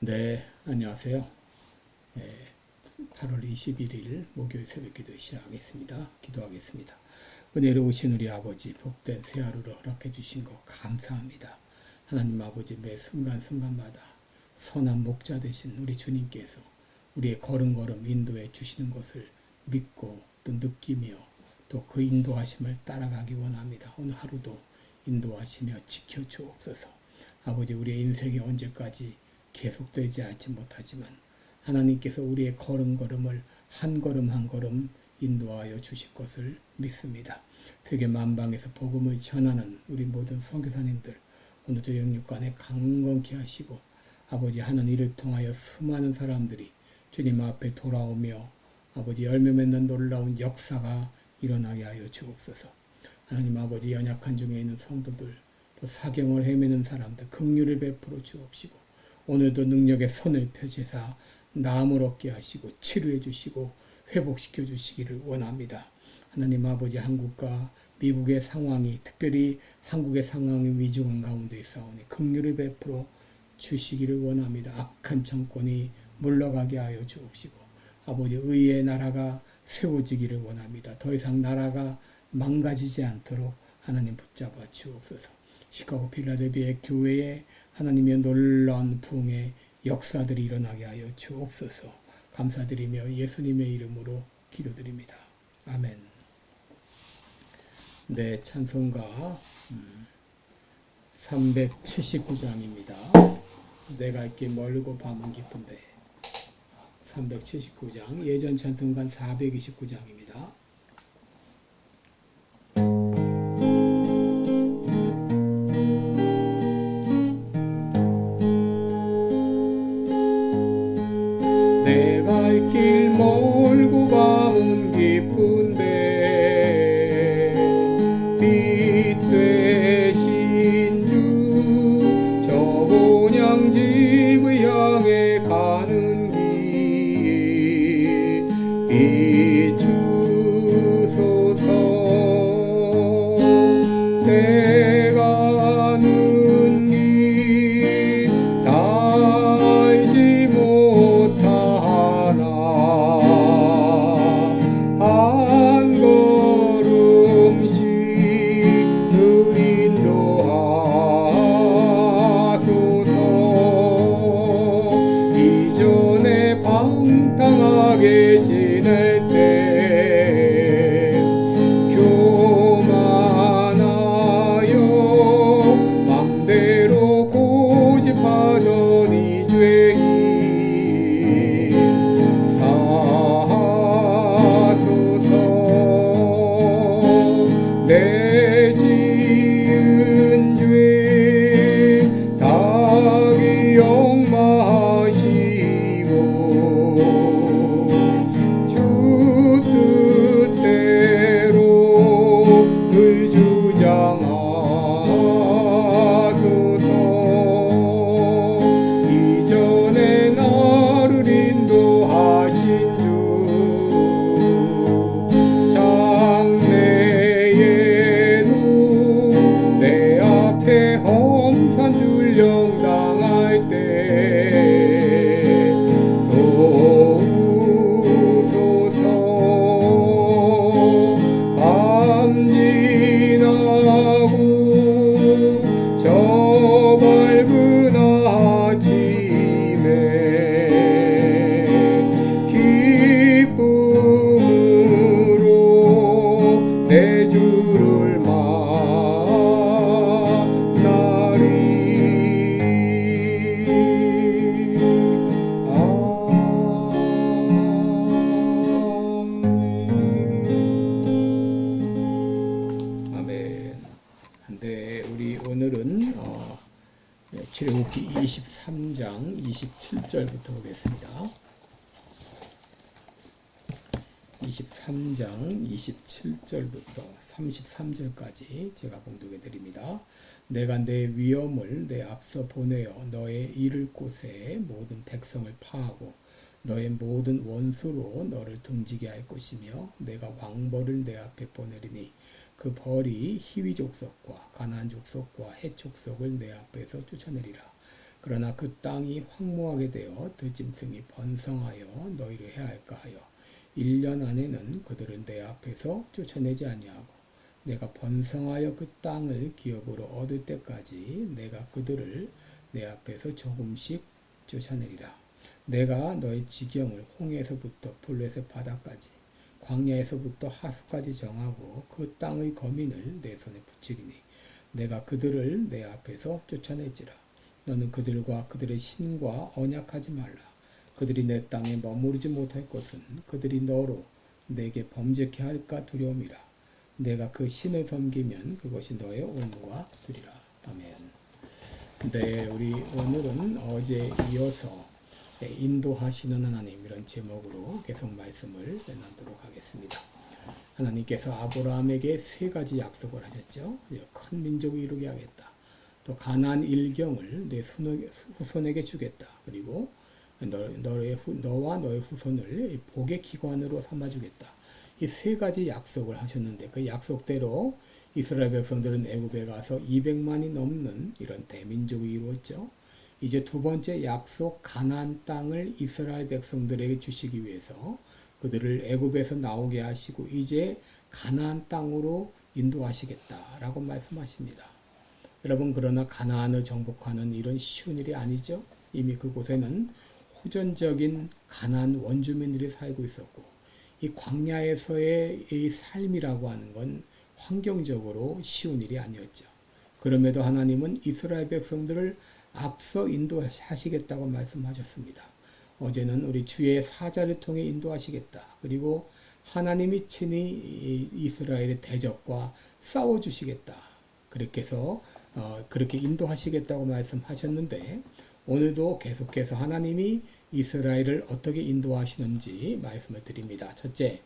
네, 안녕하세요. 예, 8월 21일 목요일 새벽 기도 시작하겠습니다. 기도하겠습니다. 은혜로우신 우리 아버지 복된 새 하루를 허락해 주신 것 감사합니다. 하나님 아버지 매 순간순간마다 선한 목자 되신 우리 주님께서 우리의 걸음걸음 인도해 주시는 것을 믿고 또 느끼며 또 그 인도하심을 따라가기 원합니다. 오늘 하루도 인도하시며 지켜주옵소서. 아버지 우리의 인생이 언제까지 계속되지 않지 못하지만 하나님께서 우리의 걸음걸음을 한 걸음 한 걸음 인도하여 주실 것을 믿습니다. 세계 만방에서 복음을 전하는 우리 모든 선교사님들 오늘도 영육간에 강건케 하시고 아버지 하는 일을 통하여 수많은 사람들이 주님 앞에 돌아오며 아버지 열매 맺는 놀라운 역사가 일어나게 하여 주옵소서. 하나님 아버지 연약한 중에 있는 성도들 또 사경을 헤매는 사람들 긍휼을 베풀어 주옵시고 오늘도 능력의 손을 펴시사 나음을 얻게 하시고 치료해 주시고 회복시켜 주시기를 원합니다. 하나님 아버지 한국과 미국의 상황이 특별히 한국의 상황이 위중한 가운데 있사오니 긍휼을 베풀어 주시기를 원합니다. 악한 정권이 물러가게 하여 주옵시고 아버지 의의 나라가 세워지기를 원합니다. 더 이상 나라가 망가지지 않도록 하나님 붙잡아 주옵소서. 시카고 필라델비아 교회에 하나님의 놀라운 부흥의 역사들이 일어나게 하여 주옵소서. 감사드리며 예수님의 이름으로 기도드립니다. 아멘. 네, 찬송가 379장입니다. 내가 있기 멀고 밤은 깊은데 379장 예전 찬송가 429장입니다. 23장 27절부터 33절까지 제가 봉독해 드립니다. 내가 내 위엄을 내 앞서 보내어 너의 이를 곳에 모든 백성을 파하고 너의 모든 원수로 너를 등지게 할 것이며 내가 왕벌을 내 앞에 보내리니 그 벌이 희위 족속과 가나안 족속과 헷 족속을 내 앞에서 쫓아내리라. 그러나 그 땅이 황무하게 되어 들짐승이 번성하여 너희를 해할까 하여 1년 안에는 그들은 내 앞에서 쫓아내지 아니하고 내가 번성하여 그 땅을 기업으로 얻을 때까지 내가 그들을 내 앞에서 조금씩 쫓아내리라. 내가 너의 지경을 홍해에서부터 블레셋 바다까지 광야에서부터 하수까지 정하고 그 땅의 거민을 내 손에 붙이리니 내가 그들을 내 앞에서 쫓아내지라. 너는 그들과 그들의 신과 언약하지 말라. 그들이 내 땅에 머무르지 못할 것은 그들이 너로 내게 범죄케 할까 두려움이라. 내가 그 신을 섬기면 그것이 너의 올무가 되리라. 아멘. 네, 우리 오늘은 어제 이어서 인도하시는 하나님 이런 제목으로 계속 말씀을 나누도록 하겠습니다. 하나님께서 아브라함에게 세 가지 약속을 하셨죠. 큰 민족을 이루게 하겠다. 또 가나안 일경을 내 후손에게 주겠다. 그리고 너, 너의 후, 너와 너의 후손을 복의 기관으로 삼아주겠다. 이 세 가지 약속을 하셨는데 그 약속대로 이스라엘 백성들은 애굽에 가서 200만이 넘는 이런 대민족이 이루었죠. 이제 두 번째 약속 가나안 땅을 이스라엘 백성들에게 주시기 위해서 그들을 애굽에서 나오게 하시고 이제 가나안 땅으로 인도하시겠다라고 말씀하십니다. 여러분 그러나 가나안을 정복하는 일은 쉬운 일이 아니죠. 이미 그곳에는 호전적인 가나안 원주민들이 살고 있었고 이 광야에서의 이 삶이라고 하는 건 환경적으로 쉬운 일이 아니었죠. 그럼에도 하나님은 이스라엘 백성들을 앞서 인도하시겠다고 말씀하셨습니다. 어제는 우리 주의 사자를 통해 인도하시겠다. 그리고 하나님이 친히 이스라엘의 대적과 싸워 주시겠다. 그렇게 해서 어, 그렇게 인도하시겠다고 말씀하셨는데 오늘도 계속해서 하나님이 이스라엘을 어떻게 인도하시는지 말씀을 드립니다. 첫째,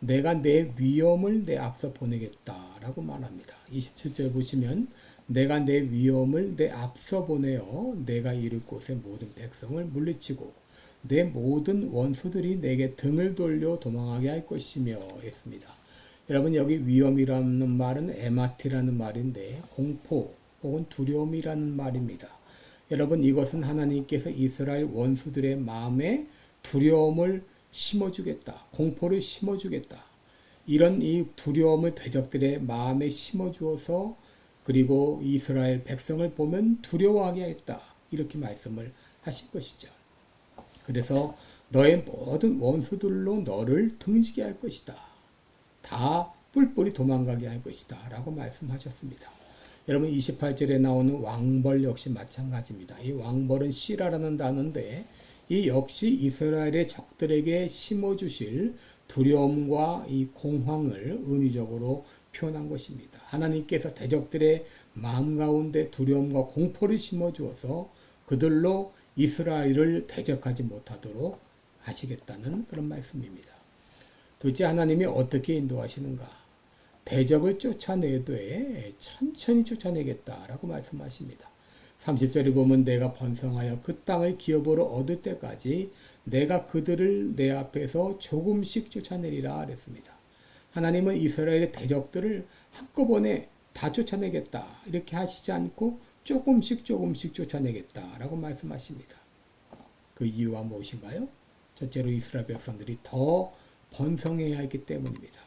내가 내 위엄을 내 앞서 보내겠다라고 말합니다. 27절 보시면 내가 내 위엄을 내 앞서 보내어 내가 이를 곳에 모든 백성을 물리치고 내 모든 원수들이 내게 등을 돌려 도망하게 할 것이며 했습니다. 여러분 여기 위험이라는 말은 에마티라는 말인데 공포 혹은 두려움이라는 말입니다. 여러분 이것은 하나님께서 이스라엘 원수들의 마음에 두려움을 심어주겠다. 공포를 심어주겠다. 이런 이 두려움을 대적들의 마음에 심어주어서 그리고 이스라엘 백성을 보면 두려워하게 하겠다. 이렇게 말씀을 하신 것이죠. 그래서 너의 모든 원수들로 너를 등지게 할 것이다. 다 뿔뿔이 도망가게 할 것이다. 라고 말씀하셨습니다. 여러분 28절에 나오는 왕벌 역시 마찬가지입니다. 이 왕벌은 시라라는 단어인데 이 역시 이스라엘의 적들에게 심어주실 두려움과 이 공황을 은유적으로 표현한 것입니다. 하나님께서 대적들의 마음 가운데 두려움과 공포를 심어주어서 그들로 이스라엘을 대적하지 못하도록 하시겠다는 그런 말씀입니다. 도대체 하나님이 어떻게 인도하시는가? 대적을 쫓아내되 천천히 쫓아내겠다라고 말씀하십니다. 30절에 보면 내가 번성하여 그 땅을 기업으로 얻을 때까지 내가 그들을 내 앞에서 조금씩 쫓아내리라 그랬습니다. 하나님은 이스라엘의 대적들을 한꺼번에 다 쫓아내겠다 이렇게 하시지 않고 조금씩 조금씩 쫓아내겠다라고 말씀하십니다. 그 이유가 무엇인가요? 첫째로 이스라엘 백성들이 더 번성해야 했기 때문입니다.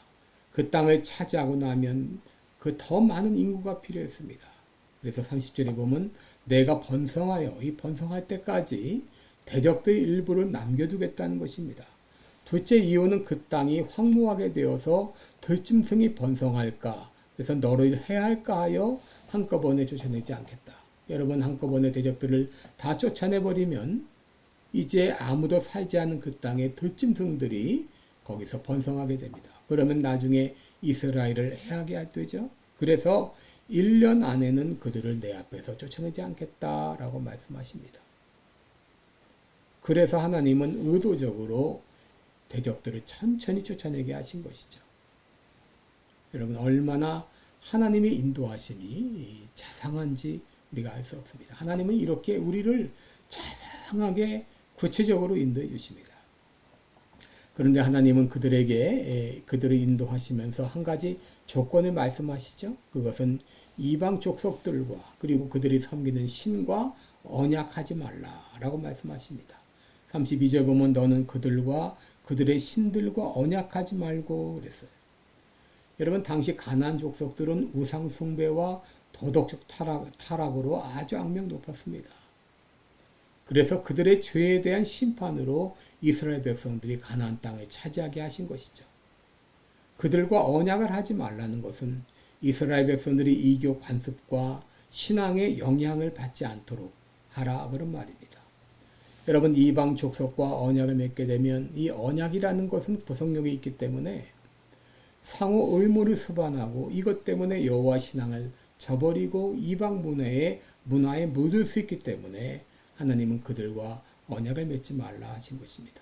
그 땅을 차지하고 나면 그 더 많은 인구가 필요했습니다. 그래서 30절에 보면 내가 번성하여 이 번성할 때까지 대적들의 일부를 남겨두겠다는 것입니다. 둘째 이유는 그 땅이 황무하게 되어서 들짐승이 번성할까 그래서 너를 해할까 하여 한꺼번에 쫓아내지 않겠다. 여러분 한꺼번에 대적들을 다 쫓아내버리면 이제 아무도 살지 않은 그 땅에 들짐승들이 거기서 번성하게 됩니다. 그러면 나중에 이스라엘을 해하게 되죠. 그래서 1년 안에는 그들을 내 앞에서 쫓아내지 않겠다라고 말씀하십니다. 그래서 하나님은 의도적으로 대적들을 천천히 쫓아내게 하신 것이죠. 여러분 얼마나 하나님의 인도하심이 자상한지 우리가 알 수 없습니다. 하나님은 이렇게 우리를 자상하게 구체적으로 인도해 주십니다. 그런데 하나님은 그들에게 에, 그들을 인도하시면서 한 가지 조건을 말씀하시죠. 그것은 이방 족속들과 그리고 그들이 섬기는 신과 언약하지 말라라고 말씀하십니다. 32절 보면 너는 그들과 그들의 신들과 언약하지 말고 그랬어요. 여러분 당시 가나안 족속들은 우상 숭배와 도덕적 타락, 타락으로 아주 악명 높았습니다. 그래서 그들의 죄에 대한 심판으로 이스라엘 백성들이 가나안 땅을 차지하게 하신 것이죠. 그들과 언약을 하지 말라는 것은 이스라엘 백성들이 이교 관습과 신앙의 영향을 받지 않도록 하라 그런 말입니다. 여러분 이방 족속과 언약을 맺게 되면 이 언약이라는 것은 구속력이 있기 때문에 상호 의무를 수반하고 이것 때문에 여호와 신앙을 저버리고 이방 문화에 문화에 묻을 수 있기 때문에 하나님은 그들과 언약을 맺지 말라 하신 것입니다.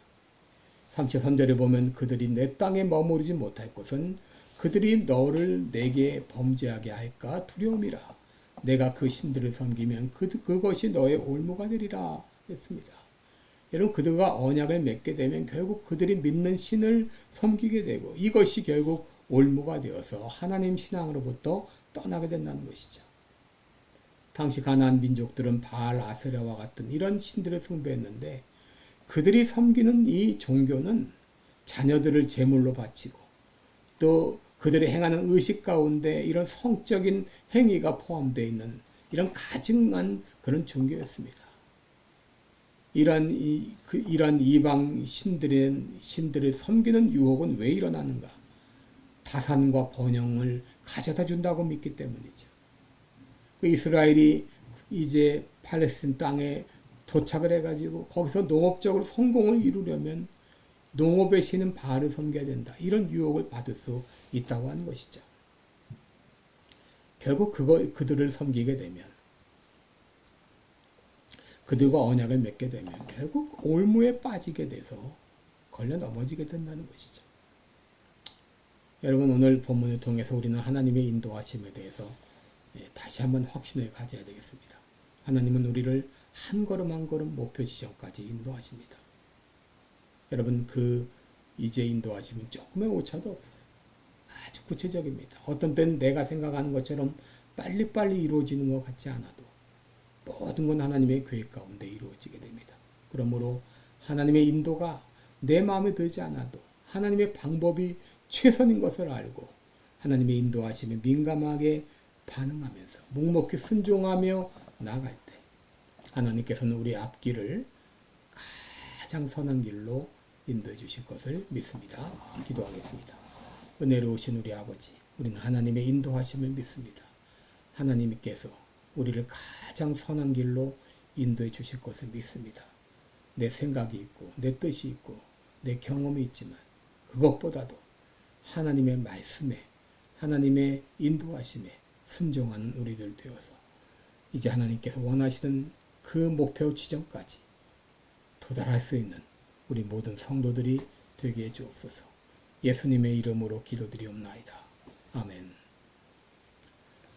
33절에 보면 그들이 내 땅에 머무르지 못할 것은 그들이 너를 내게 범죄하게 할까 두려움이라. 내가 그 신들을 섬기면 그, 그것이 너의 올무가 되리라 했습니다. 여러분 그들과 언약을 맺게 되면 결국 그들이 믿는 신을 섬기게 되고 이것이 결국 올무가 되어서 하나님 신앙으로부터 떠나게 된다는 것이죠. 당시 가나안 민족들은 바알 아세라와 같은 이런 신들을 숭배했는데 그들이 섬기는 이 종교는 자녀들을 제물로 바치고 또 그들이 행하는 의식 가운데 이런 성적인 행위가 포함되어 있는 이런 가증한 그런 종교였습니다. 이러한 이, 그, 이러한 이방 신들의 신들을 섬기는 유혹은 왜 일어나는가? 다산과 번영을 가져다 준다고 믿기 때문이죠. 그 이스라엘이 이제 팔레스틴 땅에 도착을 해가지고 거기서 농업적으로 성공을 이루려면 농업의 신은 바알을 섬겨야 된다. 이런 유혹을 받을 수 있다고 하는 것이죠. 결국 그거 그들을 섬기게 되면 그들과 언약을 맺게 되면 결국 올무에 빠지게 돼서 걸려 넘어지게 된다는 것이죠. 여러분 오늘 본문을 통해서 우리는 하나님의 인도하심에 대해서 예, 다시 한번 확신을 가져야 되겠습니다. 하나님은 우리를 한 걸음 한 걸음 목표 지점까지 인도하십니다. 여러분 그 이제 인도하시면 조금의 오차도 없어요. 아주 구체적입니다. 어떤 때는 내가 생각하는 것처럼 빨리빨리 이루어지는 것 같지 않아도 모든 건 하나님의 계획 가운데 이루어지게 됩니다. 그러므로 하나님의 인도가 내 마음에 들지 않아도 하나님의 방법이 최선인 것을 알고 하나님의 인도하심에 민감하게 반응하면서 묵묵히 순종하며 나갈 때 하나님께서는 우리 앞길을 가장 선한 길로 인도해 주실 것을 믿습니다. 기도하겠습니다. 은혜로우신 우리 아버지, 우리는 하나님의 인도하심을 믿습니다. 하나님께서 우리를 가장 선한 길로 인도해 주실 것을 믿습니다. 내 생각이 있고, 내 뜻이 있고, 내 경험이 있지만, 그것보다도 하나님의 말씀에, 하나님의 인도하심에 순종하는 우리들 되어서 이제 하나님께서 원하시는 그 목표 지점까지 도달할 수 있는 우리 모든 성도들이 되게 해 주옵소서. 예수님의 이름으로 기도드리옵나이다. 아멘.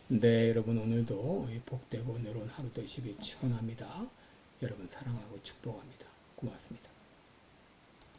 네, 여러분 오늘도 복되고 은혜로운 하루 되시길 축원합니다. 여러분 사랑하고 축복합니다. 고맙습니다.